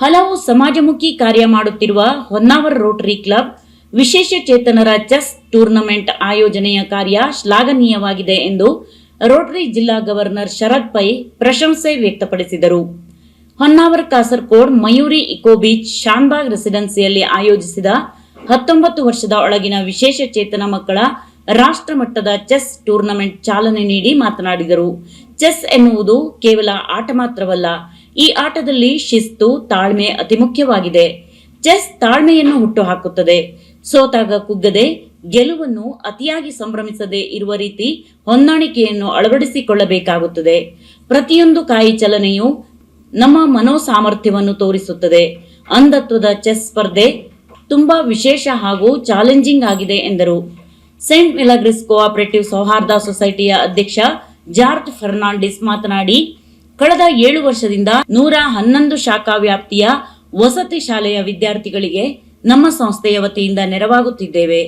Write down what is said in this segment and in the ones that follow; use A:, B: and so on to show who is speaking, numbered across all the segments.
A: ಹಲವು ಸಮಾಜಮುಖಿ ಕಾರ್ಯ ಮಾಡುತ್ತಿರುವ ಹೊನ್ನಾವರ ರೋಟರಿ ಕ್ಲಬ್ ವಿಶೇಷ ಚೇತನರ ಚೆಸ್ ಟೂರ್ನಮೆಂಟ್ ಆಯೋಜನೆಯ ಕಾರ್ಯ ಶ್ಲಾಘನೀಯವಾಗಿದೆ ಎಂದು ರೋಟರಿ ಜಿಲ್ಲಾ ಗವರ್ನರ್ ಶರದ್ ಪೈ ಪ್ರಶಂಸೆ ವ್ಯಕ್ತಪಡಿಸಿದರು. ಹೊನ್ನಾವರ ಕಾಸರಕೋಡ್ ಮಯೂರಿ ಇಕೋ ಬೀಚ್ ಶಾನ್ಬಾಗ್ ರೆಸಿಡೆನ್ಸಿಯಲ್ಲಿ ಆಯೋಜಿಸಿದ ಹತ್ತೊಂಬತ್ತು ವರ್ಷದ ಒಳಗಿನ ವಿಶೇಷ ಚೇತನ ಮಕ್ಕಳ ರಾಷ್ಟ್ರ ಮಟ್ಟದ ಚೆಸ್ ಟೂರ್ನಮೆಂಟ್ ಚಾಲನೆ ನೀಡಿ ಮಾತನಾಡಿದರು. ಚೆಸ್ ಎನ್ನುವುದು ಕೇವಲ ಆಟ ಮಾತ್ರವಲ್ಲ ಈ ಆಟದಲ್ಲಿ ಶಿಸ್ತು, ತಾಳ್ಮೆ ಅತಿ ಮುಖ್ಯವಾಗಿದೆ. ಚೆಸ್ ತಾಳ್ಮೆಯನ್ನು ಹುಟ್ಟುಹಾಕುತ್ತದೆ. ಸೋತಾಗ ಕುಗ್ಗದೆ, ಗೆಲುವನ್ನು ಅತಿಯಾಗಿ ಸಂಭ್ರಮಿಸದೆ ಇರುವ ರೀತಿ ಹೊಂದಾಣಿಕೆಯನ್ನು ಅಳವಡಿಸಿಕೊಳ್ಳಬೇಕಾಗುತ್ತದೆ. ಪ್ರತಿಯೊಂದು ಕಾಯಿ ಚಲನೆಯು ನಮ್ಮ ಮನೋಸಾಮರ್ಥ್ಯವನ್ನು ತೋರಿಸುತ್ತದೆ. ಅಂಧತ್ವದ ಚೆಸ್ ಸ್ಪರ್ಧೆ ತುಂಬಾ ವಿಶೇಷ ಹಾಗೂ ಚಾಲೆಂಜಿಂಗ್ ಆಗಿದೆ ಎಂದರು. ಸೆಂಟ್ ಮಿಲಾಗ್ರಿಸ್ ಕೋಆಪರೇಟಿವ್ ಸೌಹಾರ್ದ ಸೊಸೈಟಿಯ ಅಧ್ಯಕ್ಷ ಜಾರ್ಜ್ ಫರ್ನಾಂಡಿಸ್ ಮಾತನಾಡಿ ಕಳೆದ ಏಳು ವರ್ಷದಿಂದ ನೂರ ಹನ್ನೊಂದು ಶಾಖಾ ವ್ಯಾಪ್ತಿಯ ವಸತಿ ಶಾಲೆಯ ವಿದ್ಯಾರ್ಥಿಗಳಿಗೆ ನಮ್ಮ ಸಂಸ್ಥೆಯ ವತಿಯಿಂದ ನೆರವಾಗುತ್ತಿದ್ದೇವೆ.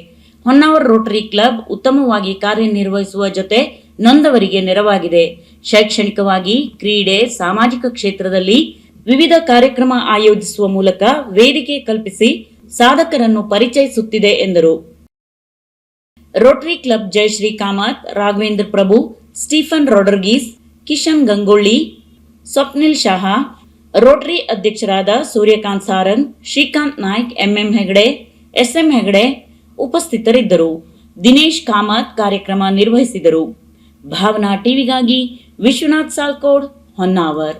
A: ಹೊನ್ನಾವರ ರೋಟರಿ ಕ್ಲಬ್ ಉತ್ತಮವಾಗಿ ಕಾರ್ಯನಿರ್ವಹಿಸುವ ಜೊತೆ ನೊಂದವರಿಗೆ ನೆರವಾಗಿದೆ. ಶೈಕ್ಷಣಿಕವಾಗಿ, ಕ್ರೀಡೆ, ಸಾಮಾಜಿಕ ಕ್ಷೇತ್ರದಲ್ಲಿ ವಿವಿಧ ಕಾರ್ಯಕ್ರಮ ಆಯೋಜಿಸುವ ಮೂಲಕ ವೇದಿಕೆ ಕಲ್ಪಿಸಿ ಸಾಧಕರನ್ನು ಪರಿಚಯಿಸುತ್ತಿದೆ ಎಂದರು. Rotary club Jayashree Kamath, Raghavendra Prabhu, Stephen Rodrigues, Kishan Gangolli Swapnil Shah, Rotary ಅಧ್ಯಕ್ಷರಾದ Suryakant Saran Shrikant Naik, M M Hegde, S M Hegde ಉಪಸ್ಥಿತರಿದ್ದರು. ದಿನೇಶ್ ಕಾಮತ್ ಕಾರ್ಯಕ್ರಮ ನಿರ್ವಹಿಸಿದರು. ಭಾವನಾ ಟಿವಿಗಾಗಿ ವಿಶ್ವನಾಥ್ ಸಾಲ್ಕೋಡ್ ಹೊನ್ನಾವರ್.